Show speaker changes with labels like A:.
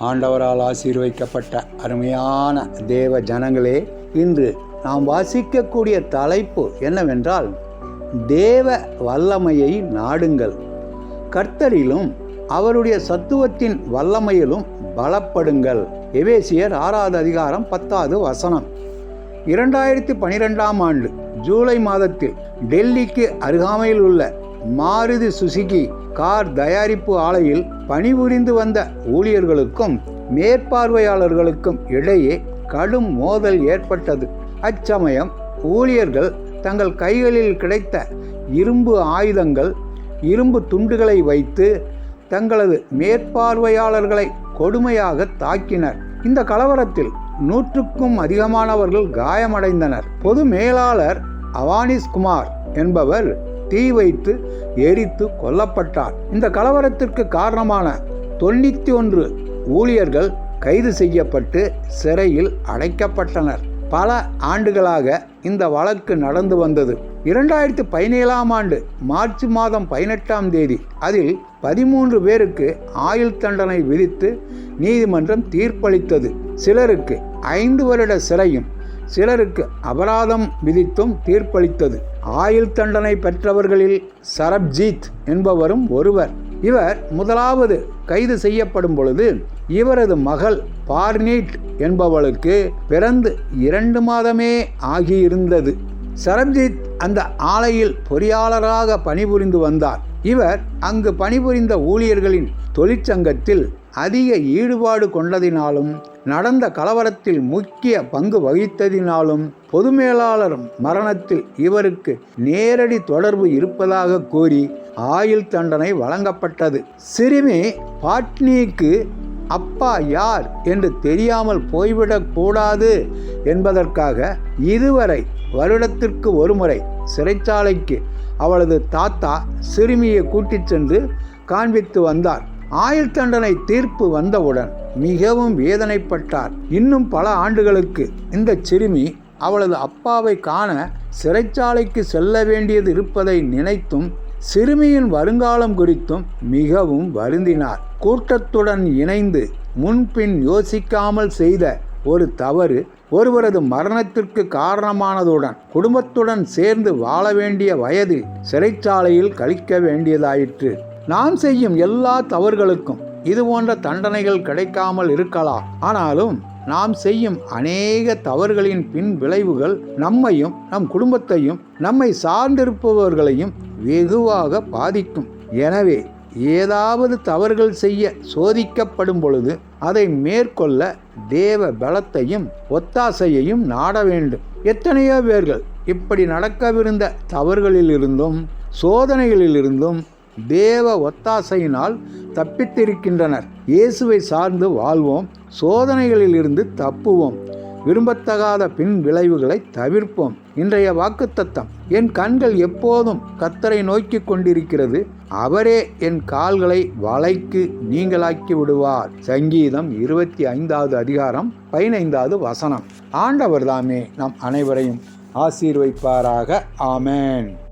A: ஆண்டவரால் ஆசீர்வைக்கப்பட்ட அருமையான தேவ ஜனங்களே இன்று நாம் வாசிக்கக்கூடிய தலைப்பு என்னவென்றால் தேவ வல்லமையை நாடுங்கள். கர்த்தரிலும் அவருடைய சத்துவத்தின் வல்லமையிலும் பலப்படுங்கள். எவேசியர் ஆறாவது அதிகாரம் பத்தாவது வசனம். இரண்டாயிரத்தி பனிரெண்டாம் ஆண்டு ஜூலை மாதத்தில் டெல்லிக்கு அருகாமையில் உள்ள மாருதி சுசுகி கார் தயாரிப்பு ஆலையில் பணிபுரிந்து வந்த ஊழியர்களுக்கும் மேற்பார்வையாளர்களுக்கும் இடையே கடும் மோதல் ஏற்பட்டது. அச்சமயம் ஊழியர்கள் தங்கள் கைகளில் கிடைத்த இரும்பு ஆயுதங்கள் இரும்பு துண்டுகளை வைத்து தங்களது மேற்பார்வையாளர்களை கொடுமையாக தாக்கினர். இந்த கலவரத்தில் நூற்றுக்கும் அதிகமானவர்கள் காயமடைந்தனர். பொது மேலாளர் அவானிஸ் குமார் என்பவர் தீ வைத்து எரித்து கொல்லப்பட்டார். இந்த கலவரத்திற்கு காரணமான தொண்ணூற்றி ஒன்று ஊழியர்கள் கைது செய்யப்பட்டு சிறையில் அடைக்கப்பட்டனர். பல ஆண்டுகளாக இந்த வழக்கு நடந்து வந்தது. இரண்டாயிரத்தி பதினேழாம் ஆண்டு மார்ச் மாதம் பதினெட்டாம் தேதி அதில் பதிமூன்று பேருக்கு ஆயுள் தண்டனை விதித்து நீதிமன்றம் தீர்ப்பளித்தது. சிலருக்கு ஐந்து வருட சிறையும் சிலருக்கு அபராதம் விதித்தும் தீர்ப்பளித்தது. ஆயுள் தண்டனை பெற்றவர்களில் சரப்ஜீத் என்பவரும் ஒருவர். இவர் முதலாவது கைது செய்யப்படும் பொழுது இவரது மகள் பார்னீட் என்பவளுக்கு பிறந்து இரண்டு மாதமே ஆகியிருந்தது. சரப்ஜித் அந்த ஆலையில் பொறியாளராக பணிபுரிந்து வந்தார். இவர் அங்கு பணிபுரிந்த ஊழியர்களின் தொழிற்சங்கத்தில் அதிக ஈடுபாடு கொண்டதினாலும் நடந்த கலவரத்தில் முக்கிய பங்கு வகித்ததினாலும் பொது மேலாளர் மரணத்தில் இவருக்கு நேரடி தொடர்பு இருப்பதாக கூறி ஆயுள் தண்டனை வழங்கப்பட்டது. சிறுமி பாட்னிக்கு அப்பா யார் என்று தெரியாமல் போய்விடக்கூடாது என்பதற்காக இதுவரை வருடத்திற்கு ஒருமுறை சிறைச்சாலைக்கு அவளது தாத்தா சிறுமியை கூட்டிச் சென்று காண்பித்து வந்தார். ஆயுள் தண்டனை தீர்ப்பு வந்தவுடன் மிகவும் வேதனைப்பட்டார். இன்னும் பல ஆண்டுகளுக்கு இந்த சிறுமி அவளது அப்பாவை காண சிறைச்சாலைக்கு செல்ல வேண்டியது இருப்பதை நினைத்தும் சிறுமியின் வருங்காலம் குறித்தும் மிகவும் வருந்தினார். கூட்டத்துடன் இணைந்து முன்பின் யோசிக்காமல் செய்த ஒரு தவறு ஒருவரது மரணத்திற்கு காரணமானதுடன் குடும்பத்துடன் சேர்ந்து வாழ வேண்டிய வயதில் சிறைச்சாலையில் கழிக்க வேண்டியதாயிற்று. நாம் செய்யும் எல்லா தவறுகளுக்கும் இது போன்ற தண்டனைகள் கிடைக்காமல் இருக்கலாம். ஆனாலும் நாம் செய்யும் அநேக தவறுகளின் பின் விளைவுகள் நம்மையும் நம் குடும்பத்தையும் நம்மை சார்ந்திருப்பவர்களையும் வெகுவாக பாதிக்கும். எனவே ஏதாவது தவறுகள் செய்ய சோதிக்கப்படும் பொழுது அதை மேற்கொள்ள தேவ பலத்தையும் ஒத்தாசையையும் நாட வேண்டும். எத்தனையோ பேர்கள் இப்படி நடக்கவிருந்த தவறுகளிலிருந்தும் சோதனைகளிலிருந்தும் தேவ ஒத்தாசையினால் தப்பித்திருக்கின்றனர். இயேசுவை சார்ந்து வாழ்வோம் சோதனைகளிலிருந்து தப்புவோம் விரும்பத்தகாத பின் விளைவுகளை தவிர்ப்போம். இன்றைய வாக்குத்தத்தம் என் கண்கள் எப்போதும் கத்தரை நோக்கி கொண்டிருக்கிறது அவரே என் கால்களை வலைக்கு நீங்களாக்கி விடுவார். சங்கீதம் இருபத்தி ஐந்தாவது அதிகாரம் பதினைந்தாவது வசனம். ஆண்டவர் தாமே நம் அனைவரையும் ஆசீர்வைப்பாராக. ஆமேன்.